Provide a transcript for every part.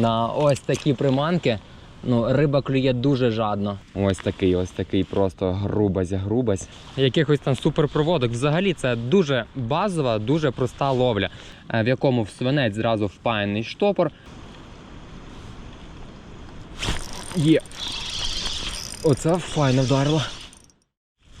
на ось такі приманки. Ну, риба клює дуже жадно. Ось такий, ось такий просто грубась, грубась. Якихось там суперпроводок. Взагалі це дуже базова, дуже проста ловля, е, в якому в свинець зразу впаяний штопор. Є. Оце файно вдарило.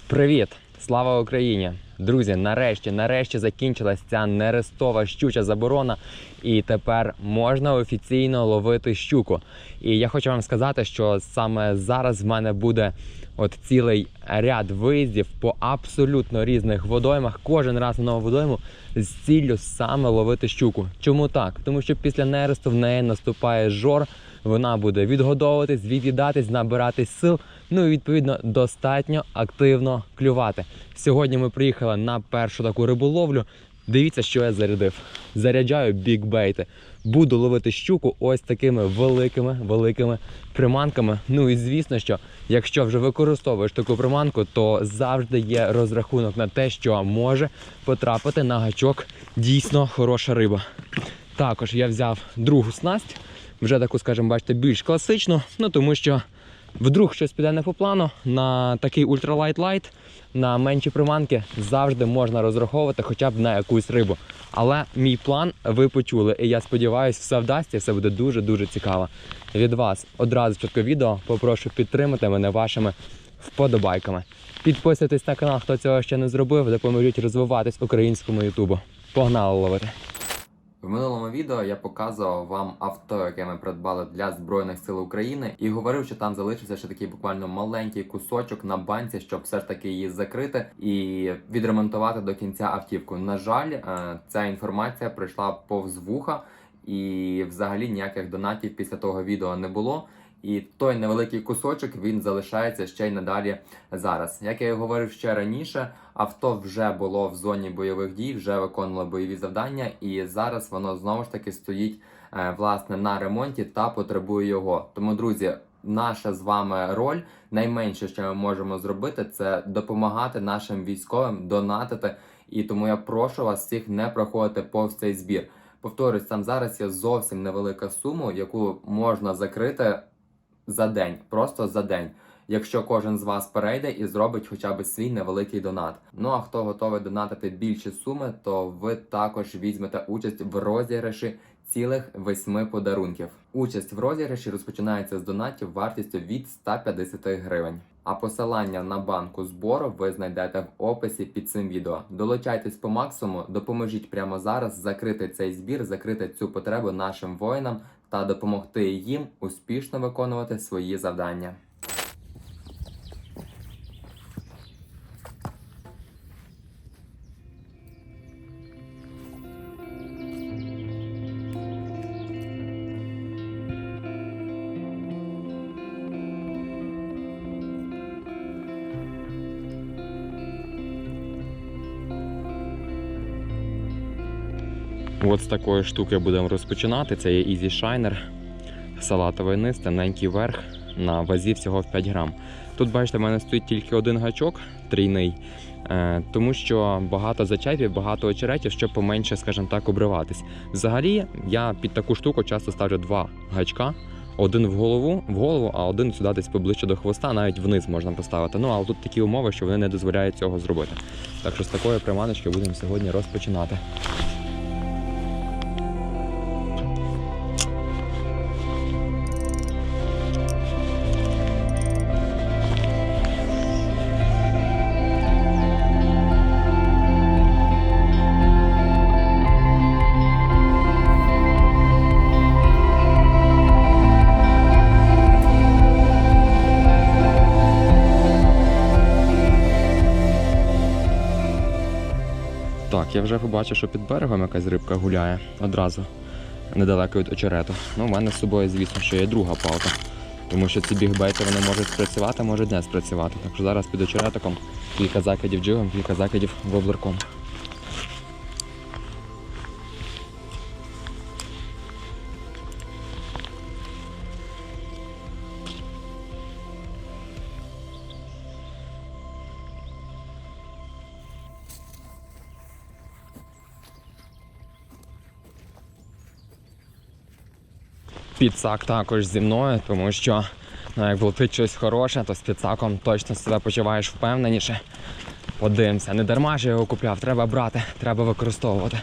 Привіт! Слава Україні! Друзі, нарешті, нарешті закінчилась ця нерестова щуча заборона, і тепер можна офіційно ловити щуку. І я хочу вам сказати, що саме зараз в мене буде от цілий ряд виїздів по абсолютно різних водоймах, кожен раз на нову водойму з ціллю саме ловити щуку. Чому так? Тому що після нересту в неї наступає жор, вона буде відгодовуватись, від'їдатись, набиратись сил. Ну і відповідно достатньо активно клювати. Сьогодні ми приїхали на першу таку риболовлю. Дивіться, що я зарядив. Заряджаю бікбейти. Буду ловити щуку ось такими великими великими приманками. Ну і звісно, що якщо вже використовуєш таку приманку, то завжди є розрахунок на те, що може потрапити на гачок дійсно хороша риба. Також я взяв другу снасть, вже таку, скажімо, бачите, більш класичну, ну тому що вдруг щось піде не по плану на такий ультралайт-лайт, на менші приманки завжди можна розраховувати хоча б на якусь рибу. Але мій план ви почули, і я сподіваюся, все вдасться, все буде дуже дуже цікаво. Від вас одразу чітко відео попрошу підтримати мене вашими вподобайками. Підписуйтесь на канал, хто цього ще не зробив, допоможіть розвиватись українському ютубу. Погнали ловити! В минулому відео я показував вам авто, яке ми придбали для Збройних сил України, і говорив, що там залишився ще такий буквально маленький кусочок на банці, щоб все ж таки її закрити і відремонтувати до кінця автівку. На жаль, е, ця інформація пройшла повз вуха, і взагалі ніяких донатів після того відео не було. І той невеликий кусочок він залишається ще й надалі зараз. Як я говорив ще раніше, авто вже було в зоні бойових дій, вже виконувало бойові завдання, і зараз воно знову ж таки стоїть е, власне на ремонті та потребує його. Тому, друзі, наша з вами роль найменше, що ми можемо зробити, це допомагати нашим військовим донатити. І тому я прошу вас всіх не проходити повз цей збір. Повторюсь, там зараз є зовсім невелика сума, яку можна закрити за день, просто за день. Якщо кожен з вас перейде і зробить хоча б свій невеликий донат. Ну а хто готовий донатити більші суми, то ви також візьмете участь в розіграші цілих восьми подарунків. Участь в розіграші розпочинається з донатів вартістю від 150 гривень. А посилання на банку збору ви знайдете в описі під цим відео. Долучайтесь по максимуму, допоможіть прямо зараз закрити цей збір, закрити цю потребу нашим воїнам та допомогти їм успішно виконувати свої завдання. От з такої штуки будемо розпочинати. Це є Easy Shiner, салатовий низ, тоненький верх на вазі всього в 5 грам. Тут, бачите, в мене стоїть тільки один гачок трійний, е, тому що багато зачепів, багато очеретів, щоб поменше, скажімо так, обриватись. Взагалі, я під таку штуку часто ставлю два гачка. Один в голову, в голову, а один сюди десь поближче до хвоста, навіть вниз можна поставити. Ну але тут такі умови, що вони не дозволяють цього зробити. Так що з такої приманочки будемо сьогодні розпочинати. Так, я вже побачив, що під берегом якась рибка гуляє одразу недалеко від очерету. Ну, у мене з собою, звісно, що є друга палка. Тому що ці бігбейти вони можуть спрацювати, можуть не спрацювати. Так що зараз під очеретиком кілька закидів джигом, кілька закидів воблерком. Підсак також зі мною, тому що ну, як влетить щось хороше, то з підсаком точно себе почуваєш впевненіше. Подивимося, не дарма ж я його купляв, треба брати, треба використовувати.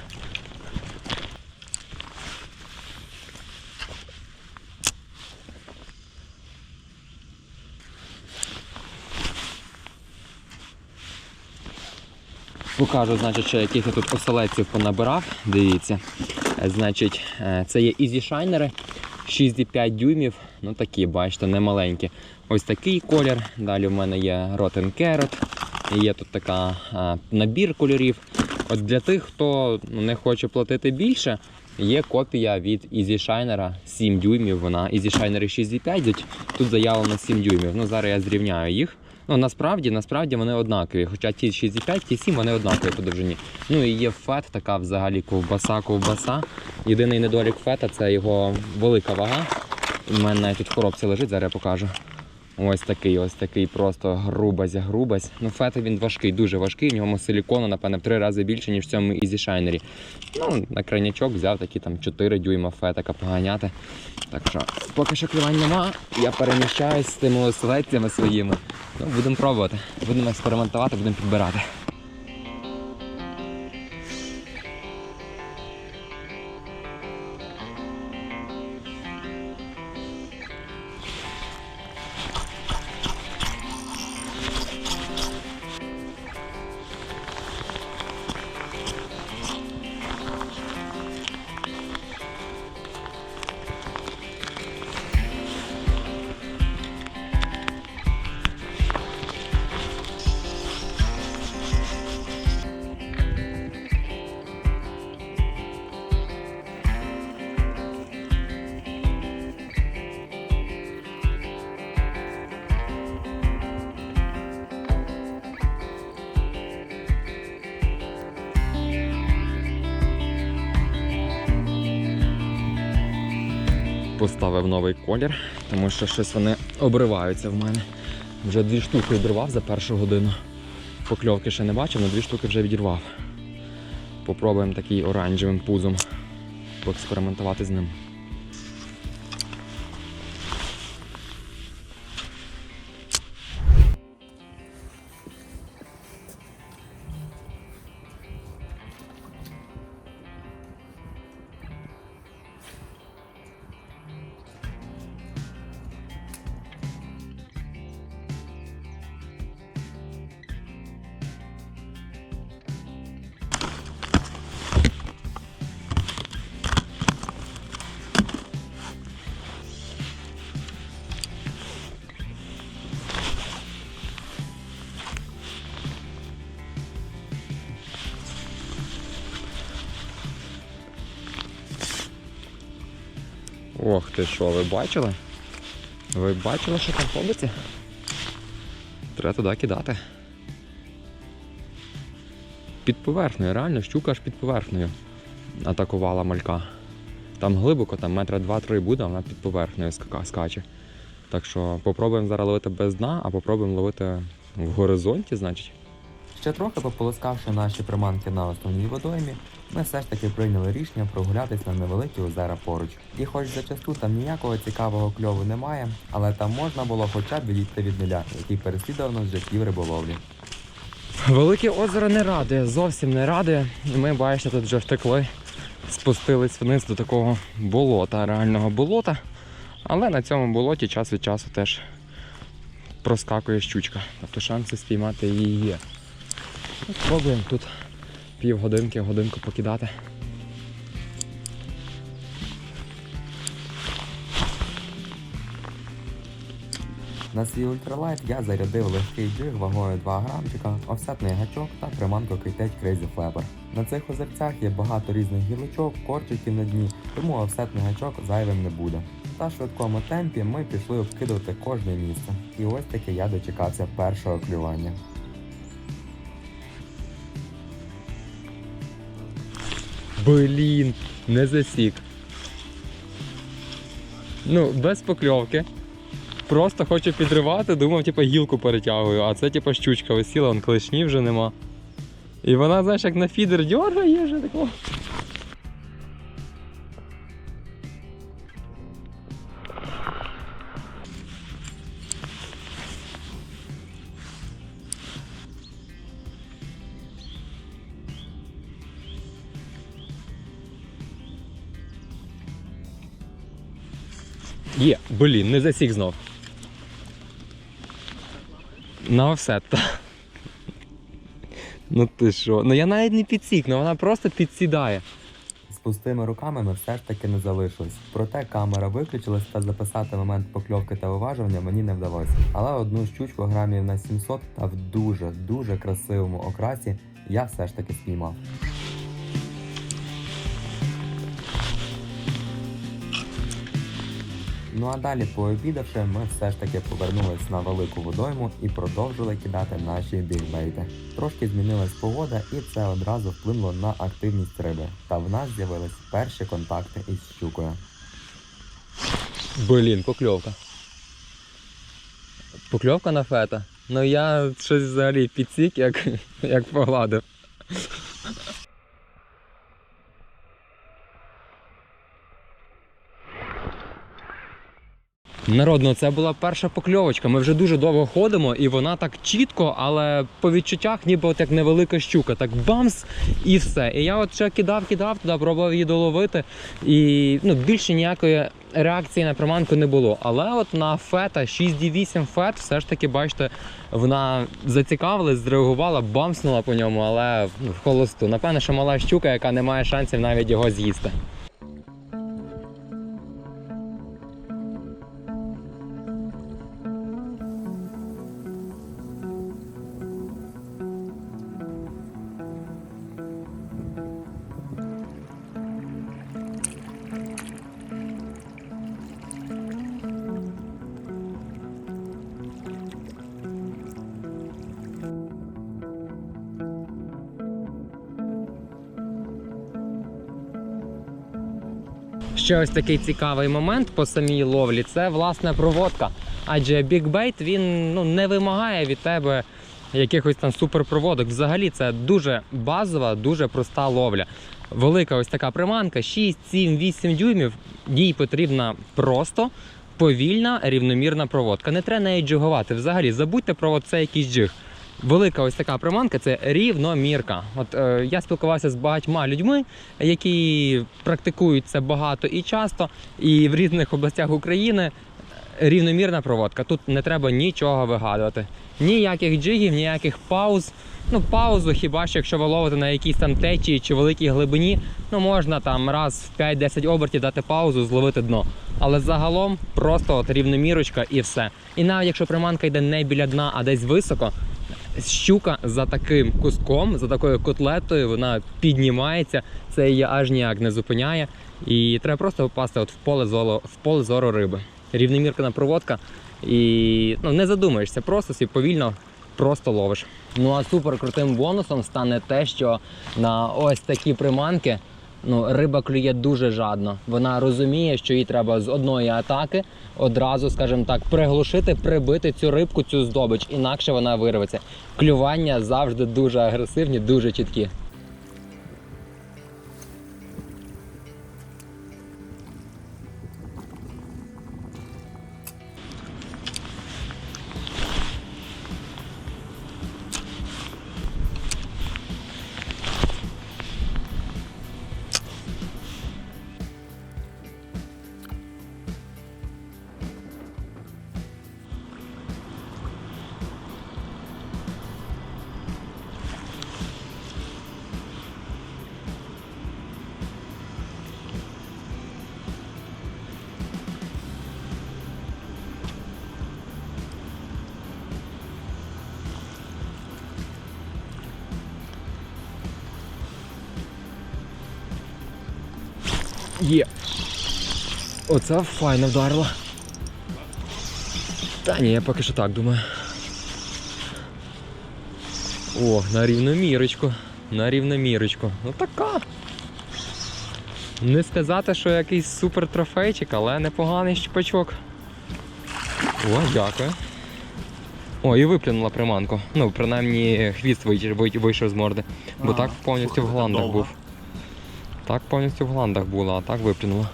Покажу, значить, що яких я тут оселедців понабирав. Дивіться. Значить, е, це є Easy Shiner 6,5 дюймів. Ну такі, бачите, не маленькі. Ось такий колір. Далі в мене є Rotten Carrot. І Є тут така а, набір кольорів. От для тих, хто не хоче платити більше, є копія від Easy Shiner 7 дюймів. Вона Easy Shiner 6,5. Тут заявлено 7 дюймів. Ну зараз я зрівняю їх. Ну насправді, насправді вони однакові. Хоча ті 6,5, ті 7 вони однакові по довжині. Ну і є фет, така взагалі ковбаса, ковбаса. Єдиний недолік фета це його велика вага. У мене тут в коробці лежить, зараз я покажу. Ось такий, ось такий просто грубась, грубась. Ну, фет він важкий, дуже важкий. В ньому силікону, напевне, в три рази більше, ніж в цьому Easy Shiner. Ну, на крайнячок взяв такі там 4 дюйма фетика поганяти. Так що, поки що клювань нема, я переміщаюсь з тими оселедцями своїми. Ну, будемо пробувати, будемо експериментувати, будемо підбирати. Поставив новий колір, тому що щось вони обриваються в мене. Вже дві штуки обривав за першу годину. Покльовки ще не бачив, але дві штуки вже відірвав. Попробуємо такий оранжевим пузом поекспериментувати з ним. Ох ти що, ви бачили? Ви бачили, що там робиться? Треба туди кидати. Під поверхнею, реально, щука аж під поверхнею атакувала малька. Там глибоко, там метра два-три буде, вона під поверхнею скаче. Так що попробуємо зараз ловити без дна, а попробуємо ловити в горизонті, значить. Ще трохи пополоскавши наші приманки на основній водоймі, ми все ж таки прийняли рішення прогулятись на невеликі озера поруч. І хоч зачасту там ніякого цікавого кльову немає, але там можна було хоча б відійти від нуля, який переслідував нас життів риболовлі. Велике озеро не радує, зовсім не радує. І ми, бачите, тут вже втекли, спустились вниз до такого болота, реального болота. Але на цьому болоті час від часу теж проскакує щучка. Тобто шанси спіймати її є. Спробуємо тут півгодинки, годинку покидати. На свій ультралайт я зарядив легкий джиг вагою 2 грамчика, офсетний гачок та приманку Кейтеч Crazy Flapper. На цих озерцях є багато різних гілочок, корчиків на дні, тому офсетний гачок зайвим не буде. Та швидкому темпі ми пішли обкидувати кожне місце. І ось таки я дочекався першого клювання. Блін, не засік. Ну, без покльовки. Просто хочу підривати, думав, типу, гілку перетягую, а це типу щучка висіла, он клешні вже нема. І вона, знаєш, як на фідер дьоргає вже такого. Блін, не засік знов. На офсет. та. Ну ти що? Ну я навіть не підсік, ну вона просто підсідає. З пустими руками ми все ж таки не залишились. Проте камера виключилась та записати момент покльовки та уважування мені не вдалося. Але одну щучку грамів на 700 та в дуже дуже красивому окрасі я все ж таки спіймав. Ну а далі, пообідавши, ми все ж таки повернулись на велику водойму і продовжили кидати наші бігбейти. Трошки змінилась погода, і це одразу вплинуло на активність риби. Та в нас з'явились перші контакти із щукою. Блін, покльовка. Покльовка на фета. Ну я щось взагалі підсік, як, як погладив. Народно, це була перша покльовочка. Ми вже дуже довго ходимо, і вона так чітко, але по відчуттях, ніби от як невелика щука, так бамс і все. І я от ще кидав, кидав туди, пробував її доловити. І ну, більше ніякої реакції на приманку не було. Але от на фета 6D8 фет, все ж таки, бачите, вона зацікавилась, зреагувала, бамснула по ньому, але ну, в холосту. Напевно, що мала щука, яка не має шансів навіть його з'їсти. Ще ось такий цікавий момент по самій ловлі це власне проводка. Адже бікбейт він ну, не вимагає від тебе якихось там суперпроводок. Взагалі це дуже базова, дуже проста ловля. Велика ось така приманка, 6, 7, 8 дюймів. Їй потрібна просто повільна, рівномірна проводка. Не треба неї джигувати. Взагалі, забудьте про це якийсь джиг. Велика ось така приманка це рівномірка. От е, я спілкувався з багатьма людьми, які практикують це багато і часто, і в різних областях України рівномірна проводка. Тут не треба нічого вигадувати. Ніяких джигів, ніяких пауз. Ну, паузу, хіба що якщо ви ловите на якійсь там течії чи великій глибині, ну можна там раз в 5-10 обертів дати паузу, зловити дно. Але загалом просто от рівномірочка і все. І навіть якщо приманка йде не біля дна, а десь високо, щука за таким куском, за такою котлетою, вона піднімається, це її аж ніяк не зупиняє. І треба просто попасти от в поле зору, в поле зору риби. Рівномірна проводка. І ну, не задумаєшся, просто собі повільно просто ловиш. Ну а супер крутим бонусом стане те, що на ось такі приманки ну, риба клює дуже жадно. Вона розуміє, що їй треба з одної атаки одразу, скажімо так, приглушити, прибити цю рибку, цю здобич, інакше вона вирветься. Клювання завжди дуже агресивні, дуже чіткі. Є. Оце файно вдарило. Та ні, я поки що так думаю. О, на рівномірочку. На рівномірочку. Ну така. Не сказати, що якийсь супер трофейчик, але непоганий щупачок. О, дякую. О, і виплюнула приманку. Ну, принаймні хвіст вий- вий- вийшов з морди. Бо так повністю в гландах був. Так повністю в гландах була, а так виплюнула.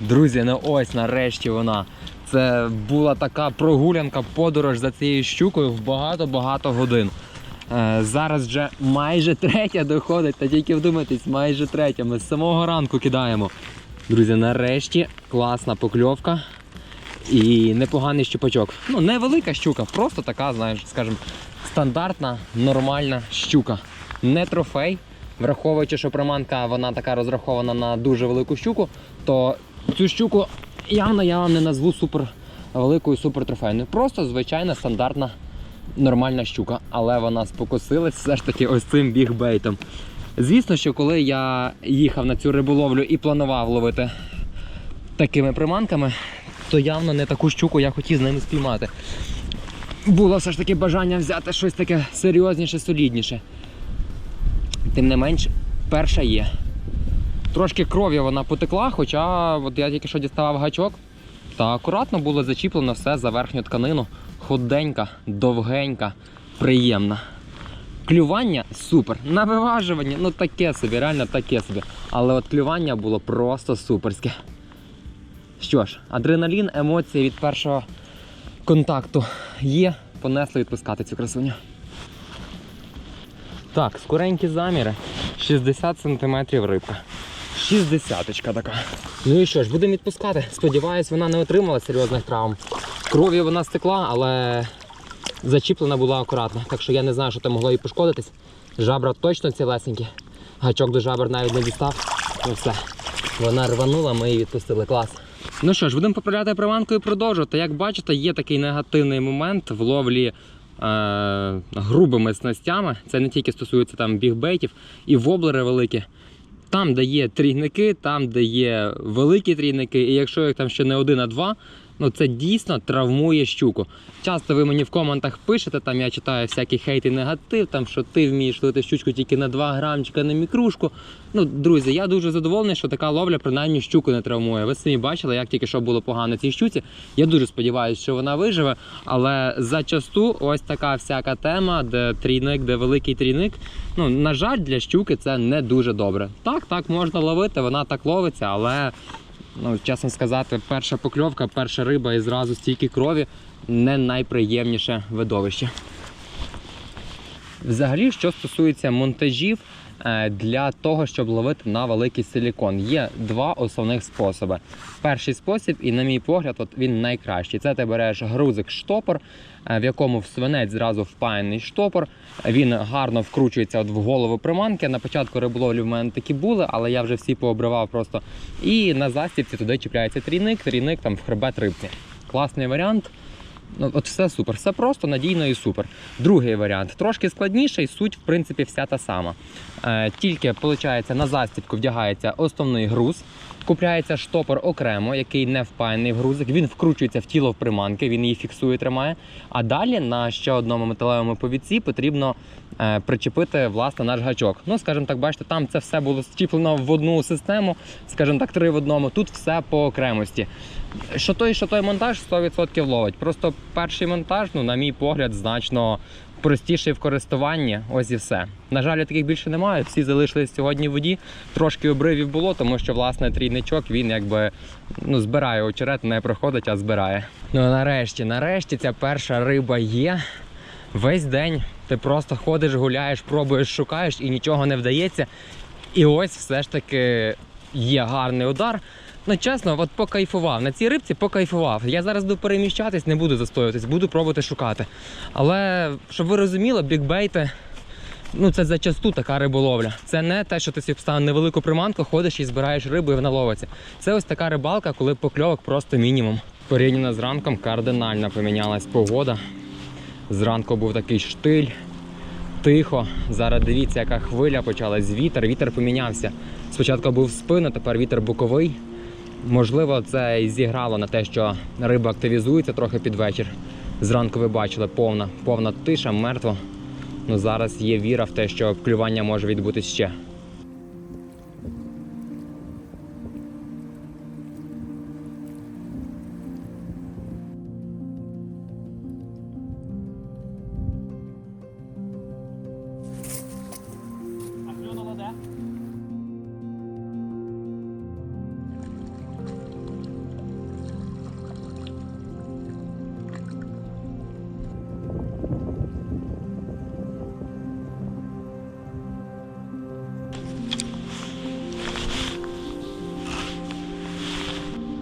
Друзі, ну ось нарешті вона. Це була така прогулянка, подорож за цією щукою в багато-багато годин. Е, зараз вже майже третя доходить, та тільки вдумайтесь, майже третя. Ми з самого ранку кидаємо. Друзі, нарешті класна покльовка. І непоганий щупачок. Ну, невелика щука, просто така, знаєш, скажімо, стандартна, нормальна щука. Не трофей. Враховуючи, що приманка вона така розрахована на дуже велику щуку, то цю щуку явно я вам не назву супер великою супер трофейною. Просто звичайна стандартна нормальна щука. Але вона спокусилась все ж таки ось цим бігбейтом. Звісно, що коли я їхав на цю риболовлю і планував ловити такими приманками, то явно не таку щуку я хотів з ними спіймати. Було все ж таки бажання взяти щось таке серйозніше, солідніше. Тим не менш, перша є. Трошки кров'ю вона потекла, хоча от я тільки що діставав гачок, та акуратно було зачіплено все за верхню тканину. Худенька, довгенька, приємна. Клювання супер. На виважування, ну таке собі, реально таке собі. Але от клювання було просто суперське. Що ж, адреналін, емоції від першого контакту є. Понесли відпускати цю красуню. Так, скоренькі заміри. 60 см рибка. 60 така. Ну і що ж, будемо відпускати. Сподіваюсь, вона не отримала серйозних травм. Кров'ю вона стекла, але зачіплена була акуратно. Так що я не знаю, що там могло їй пошкодитись. Жабра точно цілесенькі. Гачок до жабр навіть не дістав. Ну все. Вона рванула, ми її відпустили. Клас. Ну що ж, будемо поправляти приманку і продовжувати. Як бачите, є такий негативний момент в ловлі грубими снастями. Це не тільки стосується там бігбейтів і воблери великі. Там, де є трійники, там, де є великі трійники, і якщо їх там ще не один, а два, ну це дійсно травмує щуку. Часто ви мені в коментах пишете, там я читаю всякий хейт і негатив, там що ти вмієш ловити щучку тільки на 2 грамчика на мікрушку. Ну, друзі, я дуже задоволений, що така ловля принаймні щуку не травмує. Ви самі бачили, як тільки що було погано цій щуці. Я дуже сподіваюся, що вона виживе. Але зачасту ось така всяка тема, де трійник, де великий трійник. Ну, на жаль, для щуки це не дуже добре. Так, так можна ловити, вона так ловиться, але ну, чесно сказати, перша покльовка, перша риба і зразу стільки крові не найприємніше видовище. Взагалі, що стосується монтажів для того, щоб ловити на великий силікон, є два основних способи. Перший спосіб, і на мій погляд, от він найкращий. Це ти береш грузик штопор, е, в якому в свинець зразу впаяний штопор. Він гарно вкручується от в голову приманки. На початку риболовлі в мене такі були, але я вже всі пообривав просто. І на застібці туди чіпляється трійник, трійник там в хребет рибці. Класний варіант. Ну, от все супер, все просто, надійно і супер. Другий варіант трошки складніший, суть в принципі вся та сама. Е, тільки виходить, на застібку вдягається основний груз, купляється штопор окремо, який не впаяний в грузик. Він вкручується в тіло в приманки, він її фіксує, тримає. А далі на ще одному металевому повідці потрібно е, причепити власне наш гачок. Ну, скажімо так, бачите, там це все було зчіплено в одну систему, скажімо так, три в одному. Тут все по окремості. Що той, що той монтаж 100% ловить. Просто перший монтаж, ну, на мій погляд, значно простіший в користуванні. Ось і все. На жаль, таких більше немає. Всі залишились сьогодні в воді. Трошки обривів було, тому що власне трійничок він якби ну, збирає очерет, не проходить, а збирає. Ну нарешті, нарешті, ця перша риба є. Весь день ти просто ходиш, гуляєш, пробуєш, шукаєш і нічого не вдається. І ось все ж таки є гарний удар. Ну, чесно, от покайфував. На цій рибці покайфував. Я зараз буду переміщатись, не буду застоюватись, буду пробувати шукати. Але щоб ви розуміли, бікбейти. Ну, це зачасту така риболовля. Це не те, що ти собі поставив невелику приманку, ходиш і збираєш рибу і вона ловиться. Це ось така рибалка, коли покльовок просто мінімум. Порівняно з ранком кардинально помінялась погода. Зранку був такий штиль, тихо. Зараз дивіться, яка хвиля почалась. Вітер, вітер помінявся. Спочатку був в спину, тепер вітер боковий. Можливо, це і зіграло на те, що риба активізується трохи під вечір. Зранку ви бачили повна, повна тиша, мертво. Ну зараз є віра в те, що клювання може відбутись ще.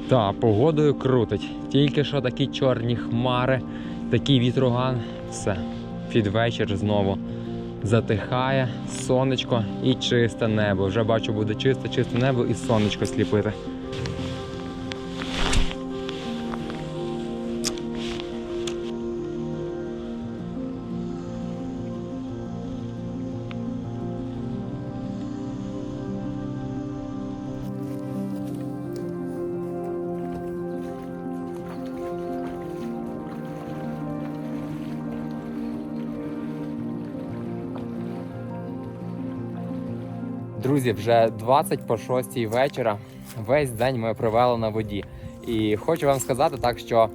Та, погодою крутить. Тільки що такі чорні хмари, такий вітруган. Все. Під вечір знову затихає, сонечко і чисте небо. Вже бачу, буде чисте, чисте небо і сонечко сліпити. Друзі, вже 20 по 6 вечора. Весь день ми провели на воді. І хочу вам сказати так, що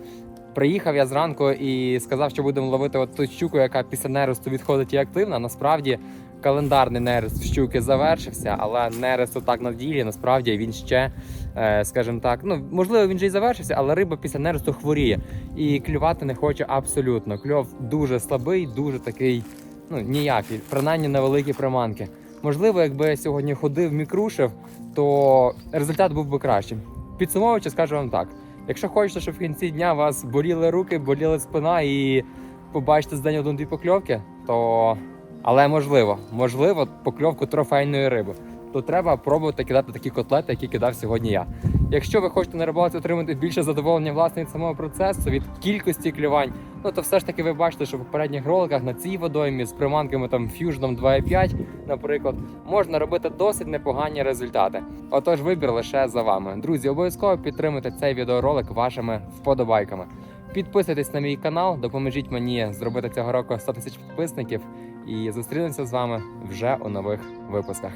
приїхав я зранку і сказав, що будемо ловити от ту щуку, яка після нересту відходить і активна. Насправді календарний нерест щуки завершився, але нерест отак на ділі, насправді він ще, е, скажімо так, ну можливо, він же і завершився, але риба після нересту хворіє і клювати не хоче абсолютно. Кльов дуже слабий, дуже такий, ну ніякий, принаймні на великі приманки. Можливо, якби я сьогодні ходив, мікрушив, то результат був би кращим. Підсумовуючи, скажу вам так: якщо хочете, щоб в кінці дня вас боліли руки, боліла спина і побачите з день одну-дві покльовки, то але можливо, можливо, покльовку трофейної риби, то треба пробувати кидати такі котлети, які кидав сьогодні я. Якщо ви хочете на рибалці отримати більше задоволення власне від самого процесу, від кількості клювань, ну то все ж таки ви бачите, що в попередніх роликах на цій водоймі з приманками там фьюжном 2.5, наприклад, можна робити досить непогані результати. Отож, вибір лише за вами. Друзі, обов'язково підтримуйте цей відеоролик вашими вподобайками. Підписуйтесь на мій канал, допоможіть мені зробити цього року 100 тисяч підписників і зустрінемося з вами вже у нових випусках.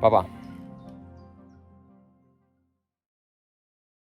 Па-па!